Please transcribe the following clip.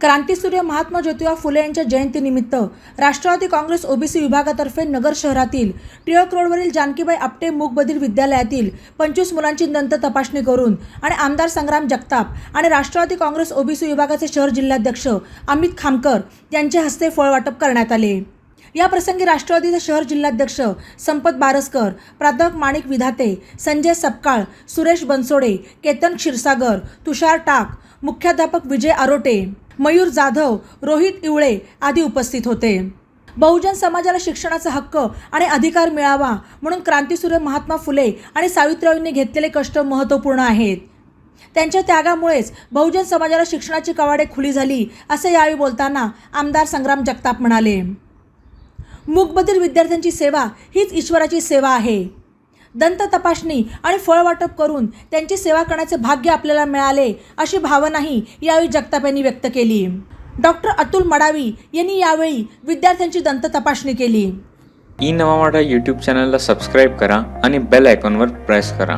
क्रांतीसूर्य महात्मा ज्योतिबा फुले यांच्या जयंतीनिमित्त राष्ट्रवादी काँग्रेस ओबीसी विभागातर्फे नगर शहरातील टिळक रोडवरील जानकीबाई आपटे मूकबधीर विद्यालयातील पंचवीस मुलांची दंत तपासणी करून आणि आमदार संग्राम जगताप आणि राष्ट्रवादी काँग्रेस ओबीसी विभागाचे शहर जिल्हाध्यक्ष अमित खामकर यांच्या हस्ते फळवाटप करण्यात आले. या प्रसंगी राष्ट्रवादीचे शहर जिल्हाध्यक्ष संपत बारसकर प्राध्यापक माणिक विधाते संजय सपकाळ सुरेश बनसोडे केतन क्षीरसागर तुषार टाक मुख्याध्यापक विजय आरोटे मयूर जाधव रोहित इवळे आदी उपस्थित होते. बहुजन समाजाला शिक्षणाचा हक्क आणि अधिकार मिळावा म्हणून क्रांतीसूर्य महात्मा फुले आणि सावित्रीबाईंनी घेतलेले कष्ट महत्त्वपूर्ण आहेत. त्यांच्या त्यागामुळेच बहुजन समाजाला शिक्षणाची कवाडे खुली झाली असे यावेळी बोलताना आमदार संग्राम जगताप म्हणाले. मूकबधीर विद्यार्थ्यांची सेवा हीच ईश्वराची सेवा आहे. दंत तपासणी आणि फळ वाटप करून त्यांची सेवा करण्याचे भाग्य आपल्याला मिळाले अशी भावनाही यावेळी जगताप यांनी व्यक्त केली. डॉक्टर अतुल मडावी यांनी यावेळी विद्यार्थ्यांची दंत तपासणी केली. ई नवा मराठा यूट्यूब चॅनलला सबस्क्राईब करा आणि बेल आयकॉनवर प्रेस करा.